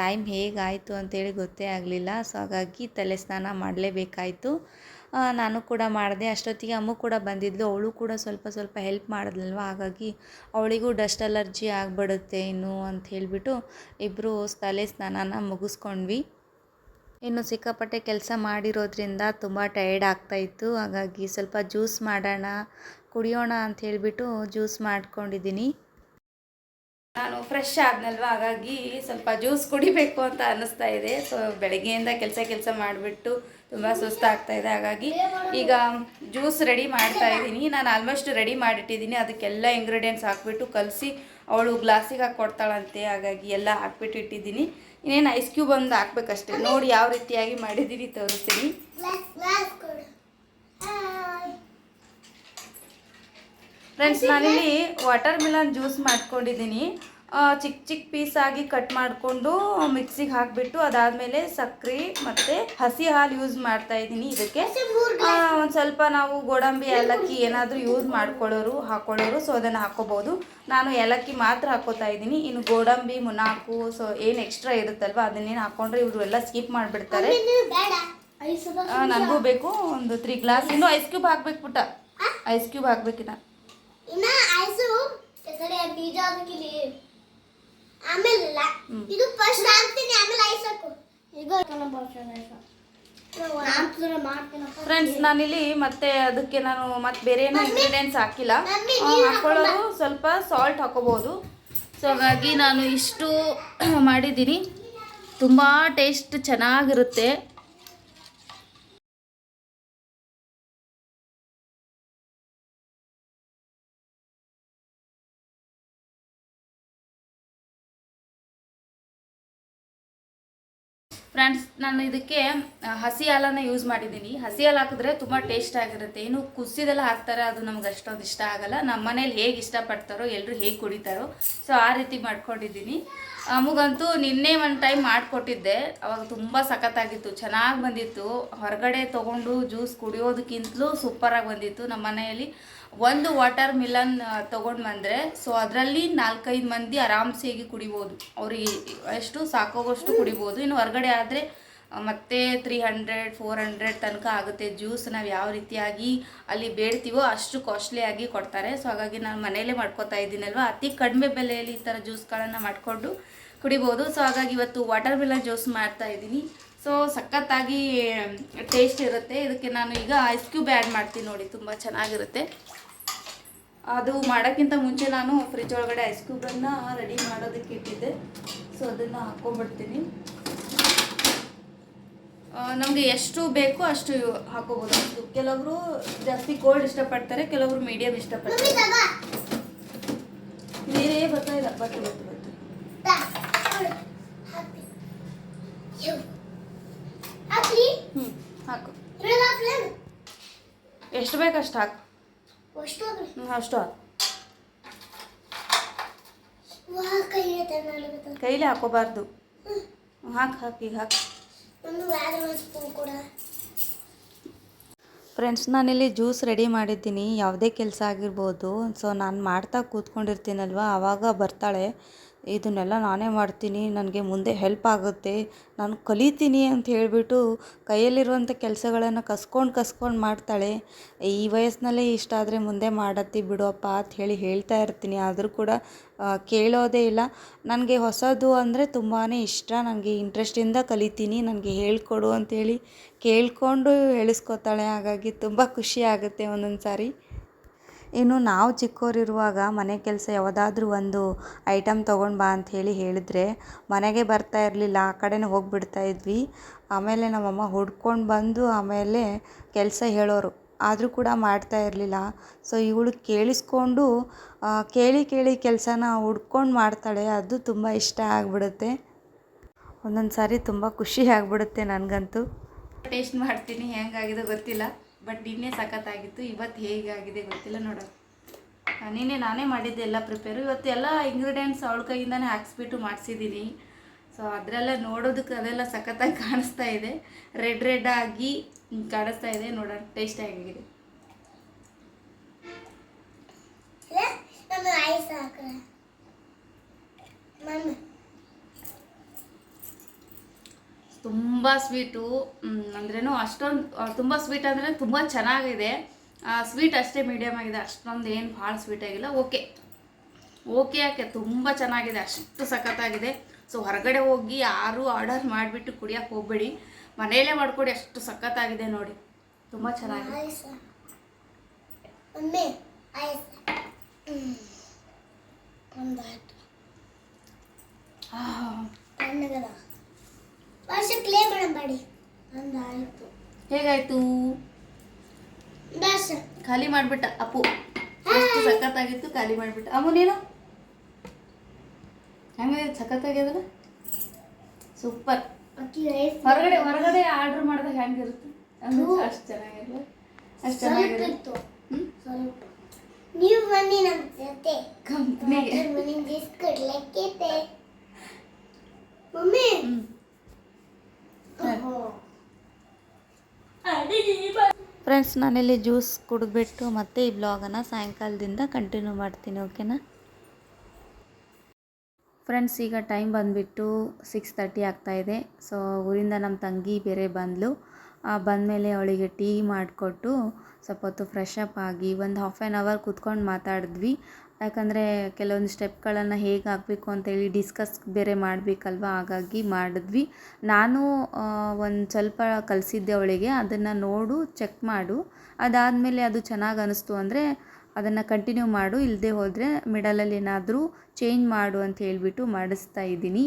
ಟೈಮ್ ಹೇಗಾಯಿತು ಅಂತೇಳಿ ಗೊತ್ತೇ ಆಗಲಿಲ್ಲ ಸೊ ಹಾಗಾಗಿ ತಲೆ ಸ್ನಾನ ಮಾಡಲೇಬೇಕಾಯಿತು. ನಾನು ಕೂಡ ಮಾಡಿದೆ. ಅಷ್ಟೊತ್ತಿಗೆ ಅಮ್ಮು ಕೂಡ ಬಂದಿದ್ಲು. ಅವಳು ಕೂಡ ಸ್ವಲ್ಪ ಸ್ವಲ್ಪ ಹೆಲ್ಪ್ ಮಾಡಿದ್ಲಲ್ವ? ಹಾಗಾಗಿ ಅವಳಿಗೂ ಡಸ್ಟ್ ಅಲರ್ಜಿ ಆಗಿಬಿಡುತ್ತೆ ಇನ್ನು ಅಂತ ಹೇಳಿಬಿಟ್ಟು ಇಬ್ಬರು ತಲೆ ಸ್ನಾನನ ಮುಗಿಸ್ಕೊಂಡ್ವಿ. ಇನ್ನು ಸಿಕ್ಕಾಪಟ್ಟೆ ಕೆಲಸ ಮಾಡಿರೋದ್ರಿಂದ ತುಂಬ ಟಯರ್ಡ್ ಆಗ್ತಾಯಿತ್ತು ಹಾಗಾಗಿ ಸ್ವಲ್ಪ ಜ್ಯೂಸ್ ಮಾಡೋಣ, ಕುಡಿಯೋಣ ಅಂತ ಹೇಳಿಬಿಟ್ಟು ಜ್ಯೂಸ್ ಮಾಡ್ಕೊಂಡಿದ್ದೀನಿ. ನಾನು ಫ್ರೆಶ್ ಆದ್ನಲ್ವ? ಹಾಗಾಗಿ ಸ್ವಲ್ಪ ಜ್ಯೂಸ್ ಕುಡಿಬೇಕು ಅಂತ ಅನ್ನಿಸ್ತಾ ಇದೆ. ಸೊ ಬೆಳಗ್ಗೆಯಿಂದ ಕೆಲಸ ಕೆಲಸ ಮಾಡಿಬಿಟ್ಟು ತುಂಬ ಸುಸ್ತಾಗ್ತಾ ಇದೆ. ಹಾಗಾಗಿ ಈಗ ಜ್ಯೂಸ್ ರೆಡಿ ಮಾಡ್ತಾ ಇದ್ದೀನಿ. ನಾನು ಆಲ್ಮೋಸ್ಟ್ ರೆಡಿ ಮಾಡಿಟ್ಟಿದ್ದೀನಿ. ಅದಕ್ಕೆಲ್ಲ ಇಂಗ್ರೀಡಿಯೆಂಟ್ಸ್ ಹಾಕ್ಬಿಟ್ಟು ಕಲಸಿ ಅವಳು ಗ್ಲಾಸಿಗೆ ಹಾಕಿ ಕೊಡ್ತಾಳಂತೆ. ಹಾಗಾಗಿ ಎಲ್ಲ ಹಾಕ್ಬಿಟ್ಟು ಇಟ್ಟಿದ್ದೀನಿ. ಇನ್ನೇನು ಐಸ್ ಕ್ಯೂಬ್ ಒಂದು ಹಾಕ್ಬೇಕಷ್ಟೆ. ನೋಡಿ ಯಾವ ರೀತಿಯಾಗಿ ಮಾಡಿದ್ದೀನಿ ತೋರಿಸ್ತೀನಿ. ಫ್ರೆಂಡ್ಸ್ ನಾನಿಲ್ಲಿ ವಾಟರ್ ಮಿಲನ್ ಜ್ಯೂಸ್ ಮಾಡ್ಕೊಂಡಿದ್ದೀನಿ. ಚಿಕ್ಕ ಚಿಕ್ಕ ಪೀಸ್ ಆಗಿ ಕಟ್ ಮಾಡಿಕೊಂಡು ಮಿಕ್ಸಿಗೆ ಹಾಕಿಬಿಟ್ಟು ಅದಾದಮೇಲೆ ಸಕ್ಕರೆ ಮತ್ತು ಹಸಿ ಹಾಲು ಯೂಸ್ ಮಾಡ್ತಾ ಇದ್ದೀನಿ ಇದಕ್ಕೆ. ಒಂದು ಸ್ವಲ್ಪ ನಾವು ಗೋಡಂಬಿ ಏಲಕ್ಕಿ ಏನಾದರೂ ಯೂಸ್ ಮಾಡ್ಕೊಳ್ಳೋರು ಹಾಕೊಳ್ಳೋರು ಸೊ ಅದನ್ನು ಹಾಕೋಬೋದು ನಾನು ಏಲಕ್ಕಿ ಮಾತ್ರ ಹಾಕೋತಾ ಇದ್ದೀನಿ. ಇನ್ನು ಗೋಡಂಬಿ ಮುನಾಕು ಸೊ ಏನು ಎಕ್ಸ್ಟ್ರಾ ಇರುತ್ತಲ್ವ ಅದನ್ನೇನು ಹಾಕೊಂಡ್ರೆ ಇವರು ಎಲ್ಲ ಸ್ಕಿಪ್ ಮಾಡಿಬಿಡ್ತಾರೆ. ನನಗೂ ಬೇಕು ಒಂದು ತ್ರೀ ಗ್ಲಾಸ್ ಇನ್ನು ಐಸ್ ಕ್ಯೂಬ್ ಹಾಕ್ಬೇಕು ಪುಟ್ಟ. ಐಸ್ ಕ್ಯೂಬ್ ಹಾಕ್ಬೇಕಿನ್ನ ಇನ್ನ ಐಸು ಕಡೆ ಬೀಜ ಅದಕ್ಕಿಲ್ಲಿ ಆಮೇಲೆ ಇಲ್ಲ. ಇದು ಫಸ್ಟ್ ಹಾಕ್ತೀನಿ ಆಮೇಲೆ ಈಗ ಫ್ರೆಂಡ್ಸ್ ನಾನಿಲ್ಲಿ ಮತ್ತೆ ಅದಕ್ಕೆ ನಾನು ಮತ್ತೆ ಬೇರೆ ಏನು ಇಂಗ್ರೀಡಿಯೆಂಟ್ಸ್ ಹಾಕಿಲ್ಲ. ಹಾಕೊಳ್ಳೋದು ಸ್ವಲ್ಪ ಸಾಲ್ಟ್ ಹಾಕೋಬಹುದು ಸೊ ಹಾಗಾಗಿ ನಾನು ಇಷ್ಟು ಮಾಡಿದ್ದೀನಿ. ತುಂಬ ಟೇಸ್ಟ್ ಚೆನ್ನಾಗಿರುತ್ತೆ. ಫ್ರೆಂಡ್ಸ್, ನಾನು ಇದಕ್ಕೆ ಹಸಿ ಹಾಲನ್ನು ಯೂಸ್ ಮಾಡಿದ್ದೀನಿ. ಹಸಿ ಹಾಲು ಹಾಕಿದ್ರೆ ತುಂಬ ಟೇಸ್ಟ್ ಆಗಿರುತ್ತೆ. ಏನು ಕುದಿಸಿದೆಲ್ಲ ಹಾಕ್ತಾರೆ, ಅದು ನಮ್ಗೆ ಅಷ್ಟೊಂದು ಇಷ್ಟ ಆಗಲ್ಲ. ನಮ್ಮ ಮನೇಲಿ ಹೇಗೆ ಇಷ್ಟಪಡ್ತಾರೋ ಎಲ್ಲರೂ ಹೇಗೆ ಕುಡಿತಾರೋ, ಸೊ ಆ ರೀತಿ ಮಾಡ್ಕೊಂಡಿದ್ದೀನಿ. ಅಮ್ಮಗಂತೂ ನಿನ್ನೆ ಒಂದು ಟೈಮ್ ಮಾಡಿಕೊಟ್ಟಿದ್ದೆ. ಅವಾಗ ತುಂಬ ಸಖತ್ತಾಗಿತ್ತು, ಚೆನ್ನಾಗಿ ಬಂದಿತ್ತು. ಹೊರಗಡೆ ತೊಗೊಂಡು ಜ್ಯೂಸ್ ಕುಡಿಯೋದಕ್ಕಿಂತಲೂ ಸೂಪರಾಗಿ ಬಂದಿತ್ತು. ನಮ್ಮ ಮನೆಯಲ್ಲಿ ಒಂದು ವಾಟರ್ ಮಿಲನ್ ತೊಗೊಂಡು ಬಂದರೆ ಸೊ ಅದರಲ್ಲಿ ನಾಲ್ಕೈದು ಮಂದಿ ಆರಾಮ್ಸೇಗಿ ಕುಡಿಬೋದು. ಅವ್ರಿಗೆ ಎಷ್ಟು ಸಾಕೋಗೋಷ್ಟು ಕುಡಿಬೋದು. ಇನ್ನು ಹೊರಗಡೆ ಆದರೆ ಮತ್ತೆ ತ್ರೀ ಹಂಡ್ರೆಡ್ ಫೋರ್ ಹಂಡ್ರೆಡ್ ತನಕ ಆಗುತ್ತೆ ಜ್ಯೂಸ್ ನಾವು ಯಾವ ರೀತಿಯಾಗಿ ಅಲ್ಲಿ ಬೇಡ್ತೀವೋ ಅಷ್ಟು ಕಾಸ್ಟ್ಲಿಯಾಗಿ ಕೊಡ್ತಾರೆ. ಸೊ ಹಾಗಾಗಿ ನಾನು ಮನೆಯಲ್ಲೇ ಮಾಡ್ಕೋತಾ ಇದ್ದೀನಲ್ವ? ಅತಿ ಕಡಿಮೆ ಬೆಲೆಯಲ್ಲಿ ಈ ಥರ ಜ್ಯೂಸ್ಗಳನ್ನು ಮಾಡಿಕೊಂಡು ಕುಡಿಬೋದು. ಸೊ ಹಾಗಾಗಿ ಇವತ್ತು ವಾಟರ್ ಮಿಲನ್ ಜ್ಯೂಸ್ ಮಾಡ್ತಾ ಇದ್ದೀನಿ. ಸೊ ಸಖತ್ತಾಗಿ ಟೇಸ್ಟ್ ಇರುತ್ತೆ. ಇದಕ್ಕೆ ನಾನು ಈಗ ಐಸ್ ಕ್ಯೂಬ್ ಆ್ಯಡ್ ಮಾಡ್ತೀನಿ ನೋಡಿ ತುಂಬ ಚೆನ್ನಾಗಿರುತ್ತೆ. ಅದು ಮಾಡೋಕ್ಕಿಂತ ಮುಂಚೆ ನಾನು ಫ್ರಿಜ್ ಒಳಗಡೆ ಐಸ್ ಕ್ಯೂಬನ್ನು ರೆಡಿ ಮಾಡೋದಕ್ಕೆ ಇಟ್ಟಿದ್ದೆ. ಸೊ ಅದನ್ನು ಹಾಕ್ಕೊಂಡ್ಬಿಡ್ತೀನಿ ನಮಗೆ ಎಷ್ಟು ಬೇಕೋ ಅಷ್ಟು ಹಾಕೋಬೋದು. ಕೆಲವರು ಜಾಸ್ತಿ ಕೋಲ್ಡ್ ಇಷ್ಟಪಡ್ತಾರೆ ಕೆಲವರು ಮೀಡಿಯಮ್ ಇಷ್ಟಪಡ್ತಾರೆ. ನೀರೇ ಬರ್ತಾ ಇಲ್ಲ ಬತ್ತು ಎಷ್ಟು ಬೇಕು ಅಷ್ಟು ಹಾಕು. ಅಷ್ಟು ಹಾಕ್ಲಿ. ಹ್ಞೂ ಅಷ್ಟು ಹಾಕು. ಕೈಲಿ ಹಾಕೋಬಾರ್ದು. ಹಾಕಿ ಹಾಕಿ ಹಾಕಿ. ಫ್ರೆಂಡ್ಸ್ ನಾನಿಲ್ಲಿ ಜ್ಯೂಸ್ ರೆಡಿ ಮಾಡಿದ್ದೀನಿ. ಯಾವುದೇ ಕೆಲಸ ಆಗಿರ್ಬೋದು. ಸೊ ನಾನು ಮಾಡ್ತಾ ಕೂತ್ಕೊಂಡಿರ್ತೀನಲ್ವ? ಆವಾಗ ಬರ್ತಾಳೆ. ಇದನ್ನೆಲ್ಲ ನಾನೇ ಮಾಡ್ತೀನಿ, ನನಗೆ ಮುಂದೆ ಹೆಲ್ಪ್ ಆಗುತ್ತೆ, ನಾನು ಕಲಿತೀನಿ ಅಂತ ಹೇಳಿಬಿಟ್ಟು ಕೈಯಲ್ಲಿರುವಂಥ ಕೆಲಸಗಳನ್ನು ಕಸ್ಕೊಂಡು ಕಸ್ಕೊಂಡು ಮಾಡ್ತಾಳೆ. ಈ ವಯಸ್ಸಿನಲ್ಲೇ ಇಷ್ಟ ಆದರೆ ಮುಂದೆ ಮಾಡತ್ತಿ ಬಿಡಪ್ಪ ಅಂತ ಹೇಳಿ ಹೇಳ್ತಾ ಇರ್ತೀನಿ. ಆದರೂ ಕೂಡ ಕೇಳೋದೇ ಇಲ್ಲ. ನನಗೆ ಹೊಸದು ಅಂದರೆ ತುಂಬಾ ಇಷ್ಟ. ನನಗೆ ಇಂಟ್ರೆಸ್ಟಿಂದ ಕಲಿತೀನಿ, ನನಗೆ ಹೇಳ್ಕೊಡು ಅಂತೇಳಿ ಕೇಳಿಕೊಂಡು ಹೇಳಿಸ್ಕೊತಾಳೆ ಹಾಗಾಗಿ ತುಂಬ ಖುಷಿ ಆಗುತ್ತೆ ಒಂದೊಂದು ಸಾರಿ ಇನ್ನು ನಾವು ಚಿಕ್ಕವರಿರುವಾಗ ಮನೆ ಕೆಲಸ ಯಾವುದಾದ್ರೂ ಒಂದು ಐಟಮ್ ತೊಗೊಂಡು ಬಾ ಅಂತ ಹೇಳಿ ಹೇಳಿದರೆ ಮನೆಗೆ ಬರ್ತಾ ಇರಲಿಲ್ಲ, ಆ ಕಡೆನೇ ಹೋಗಿಬಿಡ್ತಾ ಇದ್ವಿ. ಆಮೇಲೆ ನಮ್ಮಮ್ಮ ಹುಡ್ಕೊಂಡು ಬಂದು ಆಮೇಲೆ ಕೆಲಸ ಹೇಳೋರು. ಆದರೂ ಕೂಡ ಮಾಡ್ತಾ ಇರಲಿಲ್ಲ. ಸೊ ಇವಳು ಕೇಳಿಸ್ಕೊಂಡು ಕೇಳಿ ಕೇಳಿ ಕೆಲಸನ ಹುಡ್ಕೊಂಡು ಮಾಡ್ತಾಳೆ. ಅದು ತುಂಬ ಇಷ್ಟ ಆಗಿಬಿಡುತ್ತೆ. ಒಂದೊಂದು ಸಾರಿ ತುಂಬ ಖುಷಿ ಆಗಿಬಿಡುತ್ತೆ ನನಗಂತೂ. ಟೇಸ್ಟ್ ಮಾಡ್ತೀನಿ. ಹೆಂಗಾಗಿದೆ ಗೊತ್ತಿಲ್ಲ. ಬಟ್ ನಿನ್ನೆ ಸಖತ್ತಾಗಿತ್ತು, ಇವತ್ತು ಹೇಗಾಗಿದೆ ಗೊತ್ತಿಲ್ಲ ನೋಡೋಣ ನಿನ್ನೆ ನಾನೇ ಮಾಡಿದ್ದೆ ಎಲ್ಲ ಪ್ರಿಪೇರು ಇವತ್ತು ಎಲ್ಲ ಇಂಗ್ರೀಡಿಯೆಂಟ್ಸ್ ಅವಳ ಕೈಯಿಂದನೇ ಹಾಕ್ಸ್ಬಿಟ್ಟು ಮಾಡಿಸಿದ್ದೀನಿ ಸೊ ಅದರೆಲ್ಲ ನೋಡೋದಕ್ಕೆ ಅದೆಲ್ಲ ಸಖತ್ತಾಗಿ ಕಾಣಿಸ್ತಾ ಇದೆ. ರೆಡ್ ರೆಡ್ ಆಗಿ ಕಾಣಿಸ್ತಾ ಇದೆ ನೋಡೋಣ ಟೇಸ್ಟ್ ಆಗಿದೆ ಇಲ್ಲ ನಮ್ಮ ಐಸ್ ಹಾಕ್ರ ಮಮ್ಮಿ ತುಂಬ ಸ್ವೀಟು ಅಂದ್ರೇನು ಅಷ್ಟೊಂದು ತುಂಬ ಸ್ವೀಟ್ ಅಂದರೆ ತುಂಬ ಚೆನ್ನಾಗಿದೆ. ಸ್ವೀಟ್ ಅಷ್ಟೇ ಮೀಡಿಯಮ್ ಆಗಿದೆ. ಅಷ್ಟೊಂದು ಏನು ಭಾಳ ಸ್ವೀಟ್ ಆಗಿಲ್ಲ. ಓಕೆ. ಓಕೆ ಯಾಕೆ? ತುಂಬ ಚೆನ್ನಾಗಿದೆ. ಅಷ್ಟು ಸಖತ್ತಾಗಿದೆ. ಸೊ ಹೊರಗಡೆ ಹೋಗಿ ಯಾರೂ ಆರ್ಡರ್ ಮಾಡಿಬಿಟ್ಟು ಕುಡಿಯೋಕೆ ಹೋಗಬೇಡಿ. ಮನೆಯಲ್ಲೇ ಮಾಡಿಕೊಡಿ. ಅಷ್ಟು ಸಖತ್ತಾಗಿದೆ ನೋಡಿ. ತುಂಬ ಚೆನ್ನಾಗಿದೆ. ಐಸ್ ತಣ್ಣಗದ ಮೇಡಮ್ ಬಾಡಿ. ಒಂದು ಆಯ್ತು ಹೇಗಾಯಿತು? ಬಸ್ ಖಾಲಿ ಮಾಡಿಬಿಟ್ಟ ಅಪ್ಪು. ಎಷ್ಟು ಸಖತ್ತಾಗಿತ್ತು ಖಾಲಿ ಮಾಡಿಬಿಟ್ಟ. ಅಮ್ಮು ನೀನು? ಹೆಂಗೆ ಸಖತ್ತಾಗ್ಯದಲ್ಲ? ಸೂಪರ್. ಹೊರಗಡೆ ಹೊರಗಡೆ ಆರ್ಡರ್ ಮಾಡಿದಾಗ ಹೆಂಗಿರುತ್ತೆ ಅಷ್ಟು ಚೆನ್ನಾಗಿರಲ್ಲ ಅಷ್ಟು ಚೆನ್ನಾಗಿತ್ತು ಚೆನ್ನಾಗಿರುತ್ತೆ ಇತ್ತು. ಸ್ವಲ್ಪ. ನೀವು ಬನ್ನಿ ನಮ್ಮ ಜೊತೆ. ಕಂಪ್ನಿಗೆ ಮನೆ ಬಿಸ್ಕಟ್ ಲೆಕ್ಕೈತೆ ಮಮ್ಮಿ. ಫ್ರೆಂಡ್ಸ್ ನಾನಿಲ್ಲಿ ಜ್ಯೂಸ್ ಕುಡಿದ್ಬಿಟ್ಟು ಮತ್ತೆ ಈ ಬ್ಲಾಗನ್ನು ಸಾಯಂಕಾಲದಿಂದ ಕಂಟಿನ್ಯೂ ಮಾಡ್ತೀನಿ ಓಕೆನಾ ಫ್ರೆಂಡ್ಸ್ ಈಗ ಟೈಮ್ ಬಂದುಬಿಟ್ಟು ಸಿಕ್ಸ್ ತರ್ಟಿ ಆಗ್ತಾಯಿದೆ ಸೊ ಊರಿಂದ ನಮ್ಮ ತಂಗಿ ಬೇರೆ ಬಂದಳು ಬಂದಮೇಲೆ ಅವಳಿಗೆ ಟೀ ಮಾಡಿಕೊಟ್ಟು ಸ್ವಲ್ಪ ಹೊತ್ತು ಫ್ರೆಶ್ ಅಪ್ ಆಗಿ ಒಂದು ಹಾಫ್ ಆ್ಯನ್ ಅವರ್ ಕೂತ್ಕೊಂಡು ಮಾತಾಡಿದ್ವಿ. ಯಾಕಂದರೆ ಕೆಲವೊಂದು ಸ್ಟೆಪ್ಗಳನ್ನು ಹೇಗೆ ಹಾಕಬೇಕು ಅಂತೇಳಿ ಡಿಸ್ಕಸ್ ಬೇರೆ ಮಾಡಬೇಕಲ್ವ? ಹಾಗಾಗಿ ಮಾಡಿದ್ವಿ. ನಾನು ಒಂದು ಸ್ವಲ್ಪ ಕಲಿಸಿದ್ದೆ ಅವಳಿಗೆ. ಅದನ್ನು ನೋಡು, ಚೆಕ್ ಮಾಡು. ಅದಾದಮೇಲೆ ಅದು ಚೆನ್ನಾಗಿ ಅನ್ನಿಸ್ತು ಅಂದರೆ ಅದನ್ನು ಕಂಟಿನ್ಯೂ ಮಾಡು. ಇಲ್ಲದೆ ಹೋದರೆ ಮಿಡಲಲ್ಲಿ ಏನಾದರೂ ಚೇಂಜ್ ಮಾಡು ಅಂತ ಹೇಳಿಬಿಟ್ಟು ಮಾಡಿಸ್ತಾ ಇದ್ದೀನಿ.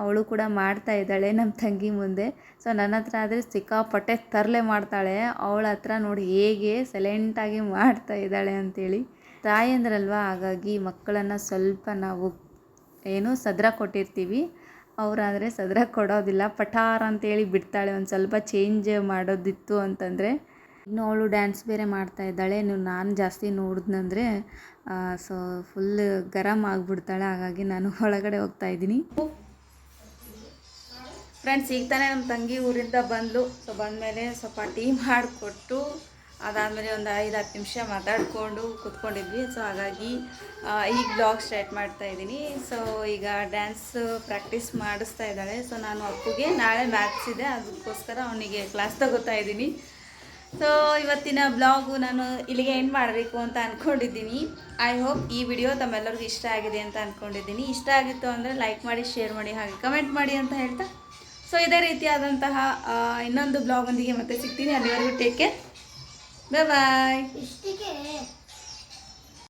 ಅವಳು ಕೂಡ ಮಾಡ್ತಾ ಇದ್ದಾಳೆ ನಮ್ಮ ತಂಗಿ ಮುಂದೆ. ಸೊ ನನ್ನ ಹತ್ರ ಆದರೆ ಸಿಕ್ಕಾಪಟ್ಟೆ ತರಲೆ ಮಾಡ್ತಾಳೆ. ಅವಳ ಹತ್ರ ನೋಡಿ ಹೇಗೆ ಸೈಲೆಂಟಾಗಿ ಮಾಡ್ತಾ ಇದ್ದಾಳೆ ಅಂತೇಳಿ. ತಾಯಂದ್ರಲ್ವ? ಹಾಗಾಗಿ ಮಕ್ಕಳನ್ನು ಸ್ವಲ್ಪ ನಾವು ಏನು ಸದ್ರ ಕೊಟ್ಟಿರ್ತೀವಿ. ಅವರಾದರೆ ಸದ್ರ ಕೊಡೋದಿಲ್ಲ. ಪಠಾರ ಅಂತೇಳಿ ಬಿಡ್ತಾಳೆ. ಒಂದು ಸ್ವಲ್ಪ ಚೇಂಜ್ ಮಾಡೋದಿತ್ತು ಅಂತಂದರೆ, ಇನ್ನು ಅವಳು ಡ್ಯಾನ್ಸ್ ಬೇರೆ ಮಾಡ್ತಾ ಇದ್ದಾಳೆ. ನೀವು ನಾನು ಜಾಸ್ತಿ ನೋಡಿದ್ನಂದರೆ ಸೊ ಫುಲ್ ಗರಂ ಆಗಿಬಿಡ್ತಾಳೆ. ಹಾಗಾಗಿ ನಾನು ಒಳಗಡೆ ಹೋಗ್ತಾ ಇದ್ದೀನಿ. ಫ್ರೆಂಡ್ಸ್ ಈಗ ತಾನೇ ನಮ್ಮ ತಂಗಿ ಊರಿಂದ ಬಂದಳು ಸೊ ಬಂದಮೇಲೆ ಸ್ವಲ್ಪ ಟೀ ಮಾಡಿಕೊಟ್ಟು ಅದಾದಮೇಲೆ ಒಂದು ಐದು, ಹತ್ತು ನಿಮಿಷ ಮಾತಾಡಿಕೊಂಡು ಕೂತ್ಕೊಂಡಿದ್ವಿ. ಸೊ ಹಾಗಾಗಿ ಈಗ ಬ್ಲಾಗ್ ಸ್ಟಾರ್ಟ್ ಮಾಡ್ತಾ ಇದ್ದೀನಿ. ಸೊ ಈಗ ಡ್ಯಾನ್ಸ್ ಪ್ರಾಕ್ಟೀಸ್ ಮಾಡಿಸ್ತಾ ಇದ್ದಾಳೆ. ಸೊ ನಾನು ಅಪ್ಪುಗೆ ನಾಳೆ ಮ್ಯಾಥ್ಸ್ ಇದೆ. ಅದಕ್ಕೋಸ್ಕರ ಅವನಿಗೆ ಕ್ಲಾಸ್ ತಗೋತಾ ಇದ್ದೀನಿ. ಸೊ ಇವತ್ತಿನ ಬ್ಲಾಗು ನಾನು ಇಲ್ಲಿಗೆ ಎಂಡ್ ಮಾಡಬೇಕು ಅಂತ ಅಂದ್ಕೊಂಡಿದ್ದೀನಿ ಐ ಹೋಪ್ ಈ ವಿಡಿಯೋ ತಮ್ಮೆಲ್ಲರಿಗೂ ಇಷ್ಟ ಆಗಿದೆ ಅಂತ ಅಂದ್ಕೊಂಡಿದ್ದೀನಿ ಇಷ್ಟ ಆಗಿತ್ತು ಅಂದರೆ ಲೈಕ್ ಮಾಡಿ ಶೇರ್ ಮಾಡಿ, ಹಾಗೆ ಕಮೆಂಟ್ ಮಾಡಿ ಅಂತ ಹೇಳ್ತಾ. ಸೊ ಇದೇ ರೀತಿಯಾದಂತಹ ಇನ್ನೊಂದು ಬ್ಲಾಗೊಂದಿಗೆ ಮತ್ತೆ ಸಿಗ್ತೀನಿ. ಅಲ್ಲಿವರೆಗೂ ಟೇಕ್ ಕೇರ್ Bye bye.